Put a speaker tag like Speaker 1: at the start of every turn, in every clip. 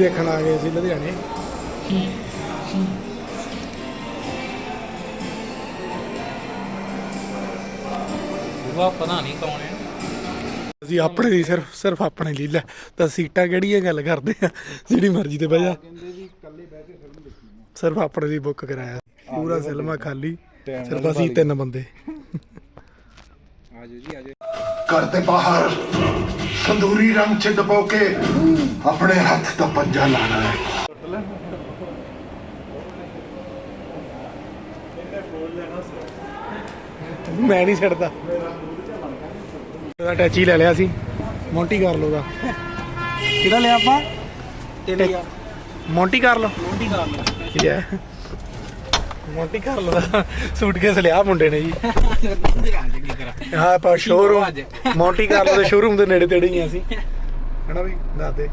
Speaker 1: ਦੇਖਣ ਆ ਗਏ ਸੀ ਲੁਧਿਆਣੇ।
Speaker 2: ਉਹ ਪਤਾ ਨਹੀਂ ਕੌਣ ਹੈ।
Speaker 1: ਅਸੀਂ ਆਪਣੇ ਲਈ ਸਿਰਫ ਸਿਰਫ ਆਪਣੇ ਲਈ ਲੈ ਤਾਂ ਸੀਟਾਂ ਕਿਹੜੀਆਂ ਗੱਲ ਕਰਦੇ ਆ? ਜਿਹੜੀ ਮਰਜ਼ੀ ਤੇ ਬਹਿ ਜਾ। ਸਿਰਫ ਆਪਣੇ ਲਈ ਬੁੱਕ ਕਰਾਇਆ। ਪੂਰਾ ਸਿਨੇਮਾ ਖਾਲੀ ਸਿਰਫ ਅਸੀਂ ਤਿੰਨ ਬੰਦੇ।
Speaker 3: ਘਰ ਦੇ ਬਾਹਰ। ਸੰਦੂਰੀ ਰੰਗ ਚ ਡਬੋ ਕੇ ਆਪਣੇ ਹੱਥ ਦਾ ਪੰਜਾ ਲਾਣਾ ਹੈ।
Speaker 1: ਮੈਂ ਨਹੀਂ ਛੱਡਦਾ। ਉਹਦਾ ਟੈਚੀ ਲੈ ਲਿਆ ਸੀ। ਮੌਂਟੀ ਕਾਰਲੋ ਦਾ ਕਿਹੜਾ ਲਿਆ ਆਪਾਂ?
Speaker 2: ਇੰਡੀਆ
Speaker 1: ਮੌਂਟੀ ਕਾਰਲੋ
Speaker 2: ਮੋਂਟੀ ਕਰ
Speaker 1: ਯਾ ਮੌਂਟੀ ਕਾਰਲੋ ਦਾ ਸੂਟਕੇਸ ਲਿਆ ਮੁੰਡੇ ਨੇ ਜੀ। ਹਾਂ, ਆਪਾਂ ਸ਼ੋਰੂਮ
Speaker 2: ਅੱਜ?
Speaker 1: ਮੌਂਟੀ ਕਾਰਲੋ ਦੇ ਸ਼ੋਰੂਮ ਦੇ ਨੇੜੇ ਤੇੜੇ ਹੀ ਆ ਅਸੀਂ। ਹਨਾ ਵੀ ਦਾਦੇ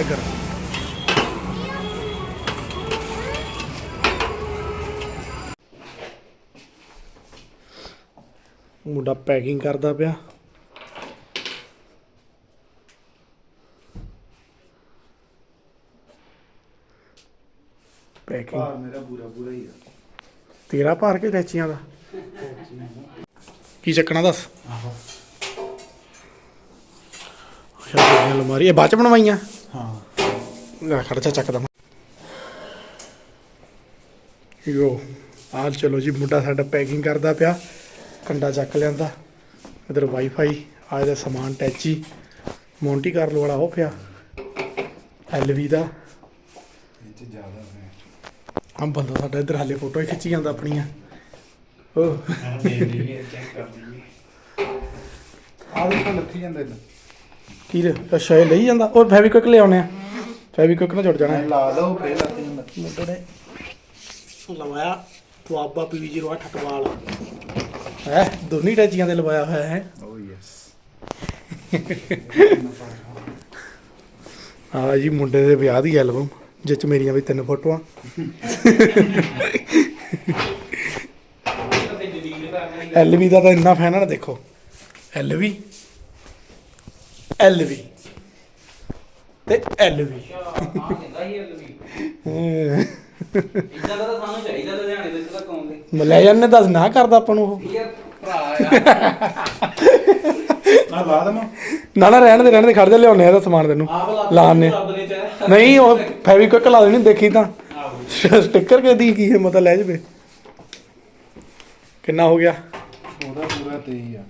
Speaker 1: 버ਗਰ ਮੁੰਡਾ ਪੈਕਿੰਗ ਕਰਦਾ ਪਿਆ। ਪੈਕਿੰਗ
Speaker 3: ਮੇਰਾ ਬੁਰਾ ਬੁਰਾ ਹੀ ਆ।
Speaker 1: ਤੇਰਾ ਭਾਰ ਕੇ ਟੈਚੀਆਂ ਦਾ? ਕੀ ਚੱਕਣਾ ਦੱਸ? ਅੱਛਾ ਅਲਮਾਰੀ ਇਹ ਬਾਅਦ ਚ ਬਣਵਾਈਆਂ? ਲੈ ਖਰਚਾ ਚੱਕਦਾ ਯੋ ਆਲ ਚਲੋ ਜੀ ਮੁੰਡਾ ਸਾਡਾ ਪੈਕਿੰਗ ਕਰਦਾ ਪਿਆ ਕੰਡਾ ਚੱਕ ਲਿਆਂਦਾ ਇਧਰ ਵਾਈਫਾਈ ਆ ਇਹਦਾ ਸਮਾਨ ਟੈਚੀ ਮੌਂਟੀ ਕਾਰਲੋ ਵਾਲਾ ਉਹ ਪਿਆ ਐਲਵੀ ਦਾ
Speaker 3: ਇਹ ਚ ਜ਼ਿਆਦਾ ਹੈ
Speaker 1: ਬੰਦਾ ਸਾਡਾ ਇਧਰ ਹਾਲੇ ਫੋਟੋ ਖਿੱਚੀ ਜਾਂਦਾ ਆਪਣੀਆਂ ਉਹ
Speaker 3: ਆਹ ਦੇਖੋ ਲੱਥੀ ਜਾਂਦਾ ਇਹਨੂੰ
Speaker 1: ਕੀ ਰੇ ਅੱਛਾ ਇਹ ਲਈ ਜਾਂਦਾ ਉਹ ਫੈਵਿਕਵਿਕ ਲਿਆਉਣੇ ਆ ਫੈਵਿਕਵਿਕ ਨਾਲ ਜੁੜ ਜਾਣਾ
Speaker 3: ਲਾ ਲਓ ਫੇਰ ਜਾਂਦਾ
Speaker 1: ਮੁੰਡੇ ਨੇ ਲਵਾਇਆ ਤੁਆਬਾ ਪੀ08 ਟਕਵਾਲ ਹੈ? ਦੋਨੀ ਟੈਚੀਆਂ ਦੇ ਲਵਾਇਆ ਹੋਇਆ ਹੈ।
Speaker 3: ਓ ਯੈਸ
Speaker 1: ਆ ਜੀ ਮੁੰਡੇ ਦੇ ਵਿਆਹ ਦੀ ਐਲਬਮ ਜਿਸ ਚ ਮੇਰੀਆਂ ਵੀ ਤਿੰਨ ਫੋਟੋਆਂ। ਐਲਵੀ ਦਾ ਤਾਂ ਇੰਨਾ ਫੈਨ ਨਾ ਦੇਖੋ। ਐਲਵੀ ਐਲਵੀ ਤੇ ਐਲਵੀ
Speaker 2: ਇਦਾਂ ਦਾ ਤਾਂ ਸਾਨੂੰ ਚਾਹੀਦਾ ਲੁਧਿਆਣੇ ਵਿੱਚ ਤਾਂ ਕੌਣ ਦੇ
Speaker 1: ਮਲਾਇਨ ਨੇ ਦੱਸ ਨਾ ਕਰਦਾ ਆਪਾਂ ਨੂੰ ਉਹ।
Speaker 2: ਯਾਰ ਭਰਾ ਆ।
Speaker 4: ਆ ਲਾ ਦਮਾ
Speaker 1: ਨਾ। ਨਾ ਰਹਿਣ ਦੇ ਰਹਿਣ ਦੇ ਖੜ ਜਾ ਲਿਆਉਣੇ ਇਹਦਾ ਸਮਾਨ ਤੈਨੂੰ।
Speaker 2: ਰੱਬ ਨੇ ਚਾਹਿਆ।
Speaker 1: ਨਹੀਂ ਉਹ ਫੈਵਿਕਵਿਕ ਲਾ ਦੇਣੀ ਦੇਖੀ ਤਾਂ। ਸਟicker ਕੇ ਦੀ ਕੀ ਹਿੰਮਤ ਆ, ਲੈ ਜਵੇ। ਕਿੰਨਾ ਹੋ ਗਿਆ?
Speaker 4: ਉਹਦਾ ਪੂਰਾ 23 ਆ।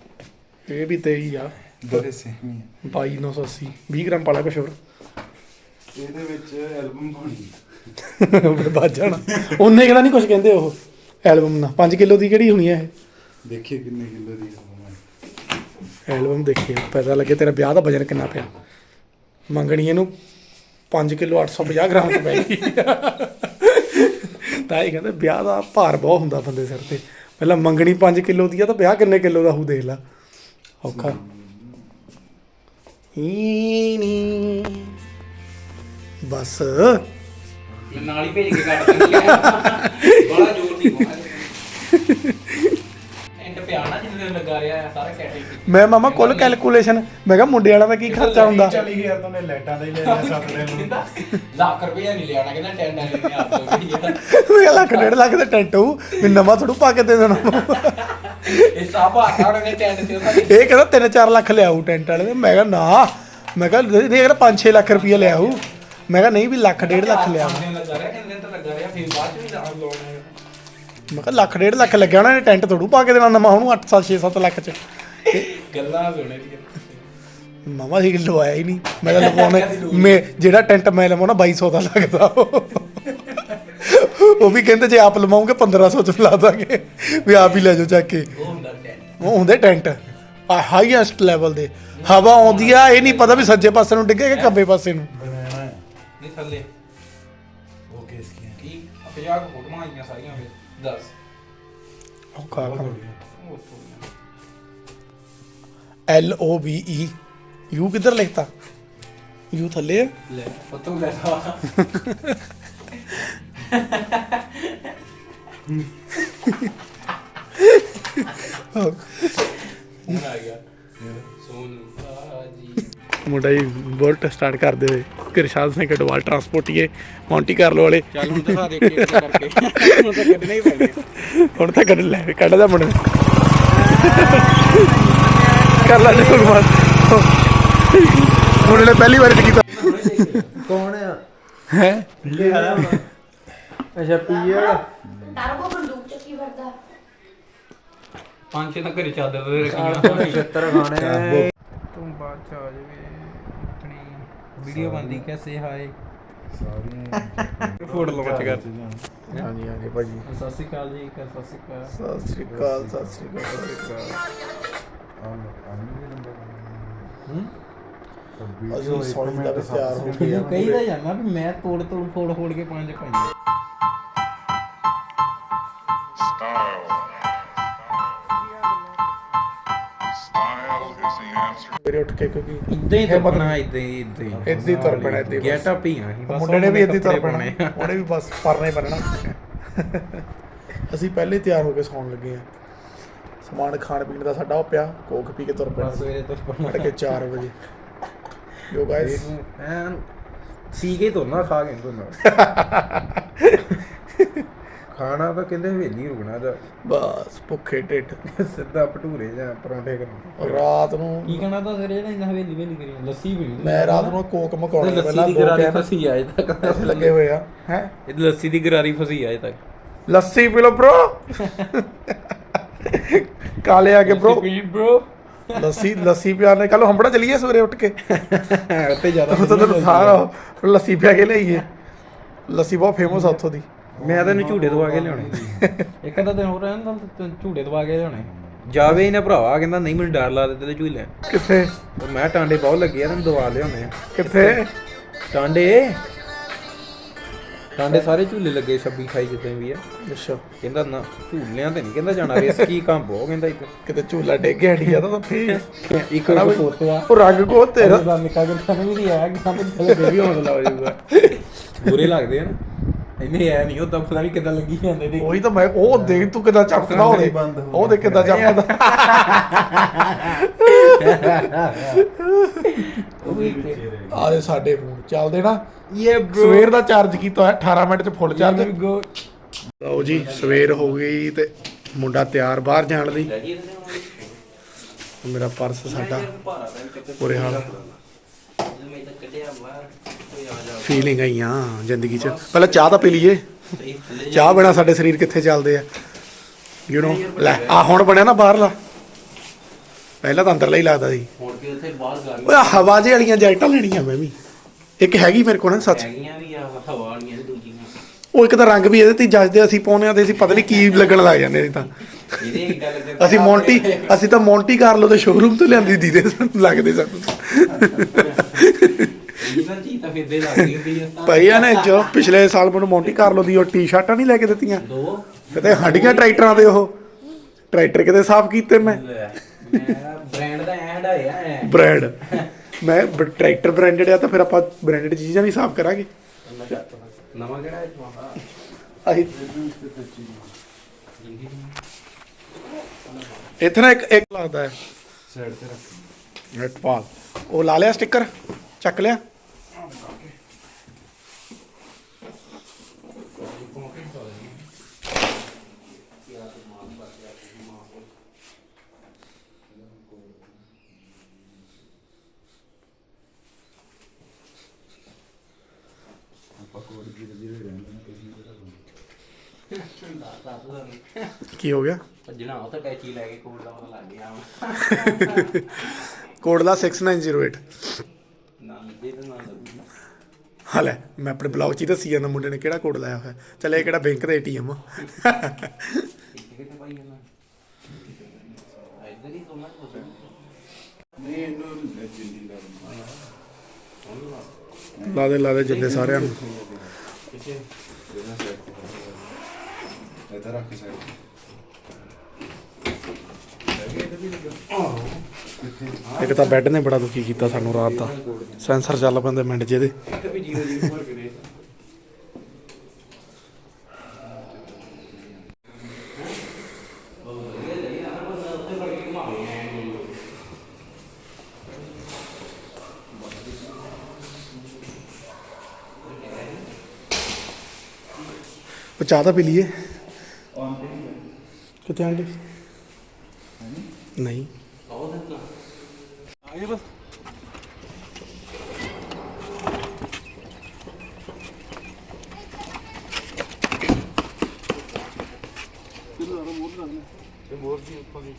Speaker 1: ਇਹ ਵੀ 23 ਆ।
Speaker 4: ਦੋਰੇ ਸੇਮ ਹੀ ਆ
Speaker 1: 2280 20 ਗ੍ਰਾਮ ਪਾਲਾ ਕੁਛ ਹੋਰ।
Speaker 4: ਇਹਦੇ ਵਿੱਚ ਐਲਬਮ ਬਣੀ।
Speaker 1: ਵੱਜ ਜਾਣਾ ਉਹਨੇ ਕਿਹੜਾ ਨਹੀਂ ਕੁਝ ਕਹਿੰਦੇ ਉਹ ਐਲਬਮ ਨਾਲ। 5 ਕਿਲੋ ਦੀ ਕਿਹੜੀ ਹੋਣੀ ਹੈ
Speaker 4: ਦੇਖੀਏ ਕਿੰਨੇ ਕਿਲੋ ਦੀ ਐਲਬਮ ਹੈ।
Speaker 1: ਇਹ ਐਲਬਮ ਦੇਖੀ ਪਤਾ ਲੱਗੇ ਤੇਰਾ ਵਿਆਹ ਦਾ ਵਜਨ ਕਿੰਨਾ ਪਿਆ। ਮੰਗਣੀ ਇਹਨੂੰ 5 ਕਿਲੋ 850 ਗ੍ਰਾਮ ਚ ਪੈ ਗਈ। ਤਾਂ ਇਹ ਕਹਿੰਦੇ ਵਿਆਹ ਦਾ ਭਾਰ ਬਹੁਤ ਹੁੰਦਾ ਬੰਦੇ ਸਿਰ ਤੇ। ਪਹਿਲਾਂ ਮੰਗਣੀ 5 ਕਿਲੋ ਦੀ ਆ ਤਾਂ ਵਿਆਹ ਕਿੰਨੇ ਕਿਲੋ ਦਾ ਹੋਊ ਦੇਖ ਲੈ। ਔਖਾ। ਈ ਨੀ। ਬਸ।
Speaker 2: ਮੈਂ ਨਾਲ ਹੀ ਭੇਜ ਕੇ ਕੱਢ ਦਿੰਦੀ ਆ ਬੜਾ ਜ਼ੋਰ ਦੀ ਮਾਰ ਐਂਡ ਪਿਆ ਨਾ ਜਿੰਨੇ ਦਿਨ ਲੱਗਾ ਰਿਹਾ ਸਾਰਾ ਕੈਟੇਗਰੀ
Speaker 1: ਮੈਂ ਮਾਮਾ ਕੁੱਲ ਕੈਲਕੂਲੇਸ਼ਨ ਮੈਂ ਕਿਹਾ ਮੁੰਡੇ ਵਾਲਾ ਦਾ ਕੀ ਖਰਚਾ ਹੁੰਦਾ?
Speaker 4: 40000 ਤੋਂ ਨੇ ਲਾਈਟਾਂ ਦਾ ਹੀ ਲੈ ਲਿਆ ਸੱਤ ਦਿਨ ਨੂੰ।
Speaker 2: ਲੱਖ ਰੁਪਇਆ ਨਹੀਂ ਲਿਆਣਾ ਕਹਿੰਦਾ ਟੈਂਟ ਵਾਲੇ ਨੇ ਆਪ ਤੋਂ ਵੀ
Speaker 1: ਮੈਂ ਲੱਖ ਡੇਢ ਲੱਖ ਦਾ ਟੈਂਟ ਹੋਊ ਮੈਂ ਨਵਾਂ ਥੋੜੂ ਪਾ ਕੇ ਦੇ ਦੇਣਾ।
Speaker 2: ਇਹ ਸਭ ਆਟਾ ਉਹਨੇ ਟੈਂਟ ਤੇ ਉਹਦਾ
Speaker 1: ਇਹ ਕਹਿੰਦਾ 3-4 ਲੱਖ ਲਿਆਊ ਟੈਂਟ ਵਾਲੇ ਮੈਂ ਕਿਹਾ ਨਾ ਮੈਂ ਕਿਹਾ ਇਹ ਕਹਿੰਦਾ 5-6 ਲੱਖ ਰੁਪਏ ਲਿਆਊ। ਮੈਂ ਕਿਹਾ ਨਹੀਂ ਵੀ ਲੱਖ ਡੇਢ ਲੱਖ
Speaker 2: ਦਿਨ ਲੱਗਾ ਰਿਹਾ? ਕਿੰਨੇ ਦਿਨ ਤਾਂ ਲੱਗਾ ਰਿਹਾ? ਫਿਰ ਬਾਅਦ ਚ ਵੀ ਲਾ ਲਾਉਣਾ
Speaker 1: ਮੈਂ ਕਿਹਾ ਲੱਖ ਡੇਢ ਲੱਖ ਲੱਗਿਆ ਉਹਨਾਂ ਨੇ ਟੈਂਟ ਥੋੜੂ ਪਾ ਕੇ ਦੇਣਾ ਨਵਾਂ ਉਹਨੂੰ 8 7 6-7 ਲੱਖ ਚ।
Speaker 2: ਗੱਲਾਂ ਸੁਣੇ ਦੀ
Speaker 1: ਮਾਮਾ ਹੀ ਲਵਾਇਆ ਹੀ ਨਹੀਂ। ਮੈਂ ਤਾਂ ਲਵਾਉਣੇ ਮੈਂ ਜਿਹੜਾ ਟੈਂਟ ਮੈਂ ਲਵਾਉਣਾ 2200 ਦਾ ਲੱਗਦਾ। ਉਹ ਵੀ ਕਹਿੰਦੇ ਜੇ ਆਪ ਲਵਾਉਂਗੇ 1500 ਚ ਲਾ ਦਾਂਗੇ। ਵੀ ਆਪ ਹੀ ਲੈ ਜਾਓ ਚੱਕ ਕੇ।
Speaker 2: ਉਹ ਹੁੰਦਾ
Speaker 1: ਉਹ ਹੁੰਦੇ ਟੈਂਟ। ਆ ਹਾਈਐਸਟ ਲੈਵਲ ਦੇ। ਹਵਾ ਆਉਂਦੀ ਆ ਇਹ ਨਹੀਂ ਪਤਾ ਵੀ ਸੱਜੇ ਪਾਸੇ ਨੂੰ ਡਿੱਗੇ ਕਿ ਖੱਬੇ ਪਾਸੇ ਨੂੰ।
Speaker 2: ਨਹੀਂ ਥੱਲੇ।
Speaker 4: ਉਹ ਕੇਸ ਕੀ ਹੈ?
Speaker 2: ਕੀ? 50 ਫੋਟੋਆਂ ਆਈਆਂ ਸਾਰੀਆਂ ਫਿਰ 10
Speaker 1: ਔਖਾ ਕੰਮ
Speaker 2: ਉਹ ਥੋੜੀਆਂ
Speaker 1: L O B E U ਕਿੱਧਰ ਲਿਖਤਾ? ਯੂ ਥੱਲੇ ਆ?
Speaker 2: ਲੈ ਫੋਟੋ ਲੈ ਲਾ। ਹੁਣ ਆ ਗਿਆ। ਸੋਨੂ ਜੀ
Speaker 1: ਮੁੰਡਾ ਹੀ ਬੋਲਟ ਸਟਾਰਟ ਕਰਦੇ ਹੋਏ। ਕਿਰਸ਼ਾਦ ਸਿੰਘ ਕਟਵਾਲ ਟਰਾਂਸਪੋਰਟੀਏ ਮੌਂਟੀ ਕਾਰਲੋ ਵਾਲੇ।
Speaker 2: ਚੱਲ ਹੁਣ ਦਿਖਾ ਦੇ ਕੇ ਕਰਕੇ। ਹੁਣ ਤਾਂ ਕੱਢਣਾ ਹੀ ਪੈਣਾ
Speaker 1: ਹੁਣ ਤਾਂ ਕੱਢ ਲੈ ਕੱਢਦਾ ਮੁੰਡਾ ਕਰ ਲੈ ਜੋਗ ਮਾਰ ਮੁੰਡੇ ਨੇ ਪਹਿਲੀ ਵਾਰ ਕੀਤਾ।
Speaker 4: ਕੌਣ ਆ?
Speaker 1: ਹੈ?
Speaker 4: ਅੱਛਾ ਪੀਏ
Speaker 5: ਟਰਬੋ ਬੰਦੂਕ ਚੱਕੀ ਵਰਦਾ
Speaker 2: ਪੰਜ ਛੇ ਤਾਂ ਘਰੇ ਚਾਦਰ ਦੇ ਰੱਖੀਆਂ।
Speaker 4: 76 ਖਾਣੇ।
Speaker 2: ਤੂੰ ਬਾਅਦ ਚ ਆ ਜਾਵੇ ਵੀਡੀਓ ਬੰਦੀ ਕੈਸੇ ਹਾਏ।
Speaker 4: ਸਾਰੀਆਂ
Speaker 2: ਫੋਟੋ ਲਾਂਚ ਕਰ
Speaker 1: ਹਾਂਜੀ ਹਾਂਜੀ ਭਾਜੀ।
Speaker 2: ਸਤਿ ਸ਼੍ਰੀ ਅਕਾਲ ਜੀ ਸਤਿ ਸ਼੍ਰੀ ਅਕਾਲ।
Speaker 1: ਸਤਿ ਸ੍ਰੀ ਅਕਾਲ ਸਤਿ ਸ੍ਰੀ ਅਕਾਲ। ਸਤਿ ਸ੍ਰੀ ਅਕਾਲ। ਸੌਣੀ ਦਾ ਵੀ ਤਿਆਰ ਹੋ ਗਏ ਆ।
Speaker 2: ਕਈ ਦਾ ਜਾਂਦਾ ਵੀ ਮੈਂ ਤੋੜ ਤੋੜ ਫੋੜ ਫੋੜ ਕੇ ਪੰਜ
Speaker 6: Style.
Speaker 1: ਸਵੇਰੇ ਉੱਠ ਕੇ ਕਿਉਂਕਿ
Speaker 2: ਇਦਾਂ ਹੀ ਤੁਰਨਾ ਇਦਾਂ ਹੀ ਇਦਾਂ ਹੀ।
Speaker 1: ਏਦਾਂ ਹੀ ਤੁਰ ਪੈਣਾ, ਏਦਾਂ ਹੀ।
Speaker 2: ਗੈਟ ਅਪ ਹੀ ਆ ਅਸੀਂ ਬਸ
Speaker 1: ਮੁੰਡੇ ਨੇ ਵੀ ਇੱਦਾਂ ਹੀ ਤੁਰ ਪੈਣਾ। ਉਹਨੇ ਵੀ ਬਸ ਪਰਨਾ ਬੰਨਣਾ ਅਸੀਂ ਪਹਿਲੇ ਤਿਆਰ ਹੋ ਕੇ ਸੌਣ ਲੱਗੇ ਆ। ਸਮਾਨ ਖਾਣ ਪੀਣ ਦਾ ਸਾਡਾ ਉਹ ਪਿਆ ਕੋਕ ਪੀ ਕੇ ਤੁਰ ਪੈਣਾ।
Speaker 2: ਬਸ ਸਵੇਰੇ ਤੋਂ ਪੜਨਾ
Speaker 1: ਤੜਕੇ 4 ਵਜੇ। ਯੋ ਗਾਇਸ
Speaker 2: ਐਨ ਸੀ ਕੇ ਤੁਰਨਾ ਖਾ ਕੇ ਨੀ ਤੁਰਨਾ। ਖਾਣਾ ਤਾਂ ਕਹਿੰਦੇ ਹਵੇਲੀ ਰੁਕਣਾ ਜਾਂ
Speaker 1: ਬਸ ਭੁੱਖੇ ਢਿੱਡ।
Speaker 2: ਸਿੱਧਾ ਭਟੂਰੇ ਜਾਂ ਪਰੌਂਠੇ ਕਰਨਾ।
Speaker 1: ਰਾਤ ਨੂੰ
Speaker 2: ਕੀ ਕਹਿਣਾ ਤਾਂ ਸਵੇਰੇ ਜਿਹੜਾ ਇੰਨਾ ਹਵੇਲੀ ਵੇਲੀ ਕਰੀ ਲੱਸੀ ਪੀਣੀ
Speaker 1: ਮੈਂ ਰਾਤ ਨੂੰ ਕੋਕ ਮਕਾਉਣਾ
Speaker 2: ਲੱਸੀ
Speaker 1: ਪਹਿਲਾਂ
Speaker 2: ਦੀ
Speaker 1: ਦੋ
Speaker 2: ਗਰਾਰੀ ਫਸੀ ਆਏ ਤੱਕ
Speaker 1: ਲੱਗੇ ਹੋਏ ਆ। ਹੈ?
Speaker 2: ਇਹ ਲੱਸੀ ਦੀ ਗਰਾਰੀ ਫਸੀ ਆਏ ਤੱਕ
Speaker 1: ਲੱਸੀ ਪੀ ਲਓ bro ਕਾਲੇ ਆ ਕੇ bro
Speaker 2: ਪੀ ਬ్రో
Speaker 1: ਲੱਸੀ ਲੱਸੀ ਪਿਆਣੇ ਕੱਲ ਹੰਬੜਾ ਚਲੀਏ ਸਵੇਰੇ ਉੱਠ ਕੇ।
Speaker 2: ਉੱਤੇ ਜ਼ਿਆਦਾ
Speaker 1: ਤਾਂ ਤੈਨੂੰ ਸਾਰਾ ਲੱਸੀ ਪਿਆ ਕੇ ਲਈਏ ਲੱਸੀ ਬਹੁਤ ਫੇਮਸ ਆ ਉੱਥੋਂ ਦੀ।
Speaker 2: ਮੈਂ ਤੈਨੂੰ ਝੂੜੇ ਦਵਾ ਕੇ ਲਿਆਉਣੇ। ਇੱਕ ਅੱਧਾ ਦਿਨ ਹੋਰ ਰਹਿਣ ਤਾਂ ਝੂੜੇ ਦਵਾ ਕੇ ਲਿਆਉਣੇ। ਜਾਵੇ ਹੀ ਨਾ ਭਰਾਵਾ ਕਹਿੰਦਾ ਨਹੀਂ ਮੈਨੂੰ ਡਰ ਲੱਗਦਾ ਤੇਰੇ ਝੂਲੇ
Speaker 1: ਕਿੱਥੇ?
Speaker 2: ਉਹ ਮੈਂ ਟਾਂਡੇ ਬਹੁਤ ਲੱਗੇ ਆ ਤੈਨੂੰ ਦਵਾ ਲਿਆਉਣੇ ਆ।
Speaker 1: ਕਿੱਥੇ?
Speaker 2: ਟਾਂਡੇ? ਟਾਂਡੇ ਸਾਰੇ ਝੂਲੇ ਲੱਗੇ 26 28 ਜਿੱਦਾਂ ਵੀ ਆ।
Speaker 1: ਅੱਛਾ।
Speaker 2: ਕਹਿੰਦਾ ਨਾ ਝੂਲਿਆਂ ਤੇ ਨਹੀਂ ਕਹਿੰਦਾ ਜਾਣਾ ਰਿਸਕੀ ਕੰਮ ਬਹੁਤ ਕਹਿੰਦਾ ਇੱਕ।
Speaker 1: ਕਿਤੇ ਝੂਲਾ ਡਿੱਗ ਗਿਆ ਢੀਆ ਤਾਂ ਫੇਰ
Speaker 2: ਇੱਕ ਇੱਕ ਫੋਟੋ ਆ।
Speaker 1: ਉਹ ਰੰਗ ਕੋ ਤੇਰਾ
Speaker 2: ਦਾ ਨਿੱਕਾ ਜਿਹਾ ਵੀ ਨਹੀਂ ਆਇਆ ਕਿ ਸਾਨੂੰ ਥੱਲੇ ਵੀ ਹੌਸਲਾ ਹੋ ਜਾਊਗਾ। ਬੁਰੇ ਲੱਗਦੇ ਆ ਨਾ। ਇੰਨੇ ਐ ਨਹੀਂ ਹੁੰਦਾ ਪਤਾ ਨਹੀਂ ਕਿੱਦਾਂ ਲੱਗੀ ਜਾਂਦੇ ਨੇ
Speaker 1: ਉਹੀ ਤਾਂ ਮੈਂ ਉਹ ਦੇਖ ਤੂੰ ਕਿਦਾਂ ਚੱਪਦਾ ਉਹਦੇ ਉਹ ਦੇਖ ਕਿਦਾਂ ਚੱਪਦਾ।
Speaker 2: ਉਹ ਵੀ
Speaker 1: ਆ ਦੇ ਸਾਡੇ ਫੋਨ ਚੱਲਦੇ ਨਾ।
Speaker 2: ਇਹ ਬ్రో
Speaker 1: ਸਵੇਰ ਦਾ ਚਾਰਜ ਕੀਤਾ ਹੋਇਆ 18 ਮਿੰਟ ਚ ਫੁੱਲ ਚਾਰਜ ਲਓ ਜੀ ਸਵੇਰ ਹੋ ਗਈ ਤੇ ਮੁੰਡਾ ਤਿਆਰ ਬਾਹਰ ਜਾਣ ਲਈ। ਮੇਰਾ ਪਰਸ ਸਾਡਾ। ਉਰੇ ਹਾਲ
Speaker 2: ਕੱਢਿਆ ਬਾਹਰ ਕੋਈ ਆ ਜਾ
Speaker 1: ਫੀਲਿੰਗ ਆਈਆਂ ਜ਼ਿੰਦਗੀ 'ਚ। ਪਹਿਲਾਂ ਚਾਹ ਤਾਂ ਪੀ ਲਈਏ।
Speaker 2: ਸਹੀ ਥੱਲੇ
Speaker 1: ਚਾਹ ਬਿਨਾ ਸਾਡੇ ਸਰੀਰ ਕਿੱਥੇ ਚੱਲਦੇ ਆ? ਯੂ نو ਲੈ ਆ ਹੁਣ ਬਣਿਆ ਨਾ ਬਾਹਰਲਾ। ਪਹਿਲਾਂ ਤਾਂ ਅੰਦਰਲਾ ਹੀ ਲੱਗਦਾ ਸੀ।
Speaker 2: ਹੁਣ ਕਿ ਉੱਥੇ ਬਾਹਰ ਗਾੜੀ
Speaker 1: ਓਏ ਆਹ ਹਵਾ ਜਿਹੇ ਵਾਲੀਆਂ ਜੈਕਟਾਂ ਲੈਣੀਆਂ ਮੈਂ ਵੀ। ਇੱਕ ਹੈਗੀ ਮੇਰੇ ਕੋਲ ਨਾ ਸੱਚ।
Speaker 2: ਹੈਗੀਆਂ ਵੀ ਆ ਹਵਾ ਵਾਲੀਆਂ ਤੇ ਦੂਜੀਆਂ।
Speaker 1: ਉਹ ਇੱਕ ਤਾਂ ਰੰਗ ਵੀ ਇਹਦੇ ਤੇ ਹੀ ਜੱਜਦੇ ਅਸੀਂ ਪਾਉਂਦੇ ਆ ਤੇ ਅਸੀਂ ਪਤਾ ਨਹੀਂ ਕੀ ਲੱਗਣ ਲੱਗ ਜਾਂਦੇ ਅਸੀਂ ਤਾਂ।
Speaker 2: ਇਹਦੇ ਗੱਲ
Speaker 1: ਅਸੀਂ ਮੌਂਟੀ ਅਸੀਂ ਤਾਂ ਮੌਂਟੀ ਕਾਰਲੋ ਦੇ ਸ਼ੋਰੂਮ ਤੋਂ ਲਿਆਂਦੀ ਦੀਦੇ ਸਾਨੂੰ ਲੱਗਦੇ ਸਾਨੂੰ।
Speaker 2: ਇਹਨਾਂ ਚੀਜ਼ ਤਾਂ ਫਿਰਦੇ ਲੱਗਦੀ ਹੁੰਦੀ ਆ
Speaker 1: ਭਾਈਆ ਨੇ ਜੋ ਪਿਛਲੇ ਸਾਲ ਮੈਨੂੰ ਮੌਂਟੀ ਕਾਰਲੋ ਦੀ ਉਹ ਟੀ-ਸ਼ਰਟਾਂ ਨਹੀਂ ਲੈ ਕੇ ਦਿੱਤੀਆਂ।
Speaker 2: ਦੋ।
Speaker 1: ਕਿਤੇ ਹੱਡੀਆਂ ਟਰੈਕਟਰਾਂ ਦੇ ਉਹ। ਟਰੈਕਟਰ ਕਿਤੇ ਸਾਫ਼ ਕੀਤੇ ਮੈਂ।
Speaker 2: ਲੈ, ਮੈਂ ਬ੍ਰਾਂਡ ਦਾ ਐਂਡ ਆਇਆ ਐ।
Speaker 1: ਬ੍ਰਾਂਡ ਮੈਂ ਟਰੈਕਟਰ ਬ੍ਰਾਂਡਡ ਆ ਤਾਂ ਫਿਰ ਆਪਾਂ ਬ੍ਰਾਂਡਡ ਚੀਜ਼ਾਂ ਵੀ ਸਾਫ਼ ਕਰਾਂਗੇ।
Speaker 2: ਨਵਾਂ ਕਿਹੜਾ ਹੈ ਤੁਹਾਡਾ
Speaker 1: ਅਸੀਂ ਇੱਥੇ ਨਾ ਇੱਕ ਇੱਕ ਲੱਗਦਾ ਹੈ
Speaker 4: ਸਾਈਡ ਤੇ ਰੱਖ
Speaker 1: ਨਟਪਾਲ ਉਹ ਲਾ ਲਿਆ ਸਟicker ਚੱਕ ਲਿਆ
Speaker 4: ਆਪਾਂ ਕੋਡ ਜਿਹੜੇ ਜਿਹੜੇ ਰਹਿੰਦੇ ਨੇ ਕਿਸੇ ਨੇ
Speaker 1: ਕੀ ਹੋ ਗਿਆ?
Speaker 2: ਭੱਜਣਾ ਉਹ ਤਾਂ ਟੈਚੀ ਲੈ ਕੇ ਕੋਲ ਪਤਾ ਲੱਗ ਗਿਆ ਵਾ।
Speaker 1: ਕੋਡ ਦਾ 6908
Speaker 2: ਨਾ ਲੱਗੇ ਤੇ ਨਾ ਲੱਗੇ।
Speaker 1: ਹਲੇ ਮੈਂ ਆਪਣੇ ਬਲੌਗ 'ਚ ਹੀ ਦੱਸੀ ਜਾਂਦਾ ਮੁੰਡੇ ਨੇ ਕਿਹੜਾ ਕੋਡ ਲਾਇਆ ਹੋਇਆ। ਚੱਲ ਇਹ ਕਿਹੜਾ ਬੈਂਕ ਦਾ ਏਟੀਐਮ
Speaker 4: ਇਹਨੂੰ ਜਿੰਦੀ ਲਾ
Speaker 1: ਲਾ ਦੇ ਲਾ ਦੇ ਜਿੰਦੇ ਸਾਰਿਆਂ ਨੂੰ।
Speaker 2: ਕਿੱਥੇ
Speaker 4: ਦੇਣਾ ਰੱਖ ਸਾਈਡ
Speaker 1: ਇੱਕ ਤਾਂ ਬੈੱਡ ਨੇ ਬੜਾ ਦੁਖੀ ਕੀਤਾ ਸਾਨੂੰ ਰਾਤ ਦਾ। ਸੈਂਸਰ ਚੱਲ ਪੈਂਦੇ ਮਿੰਟ ਜਿਹਦੇ।
Speaker 2: ਇੱਥੇ ਵੀ ਜੀਰੋ ਜੀਰੋ ਭਰ ਦੇ
Speaker 1: ਉਹ ਚਾਹ ਤਾਂ ਪੀ ਲਈਏ ਕਿੱਥੇ ਆਂਟੀ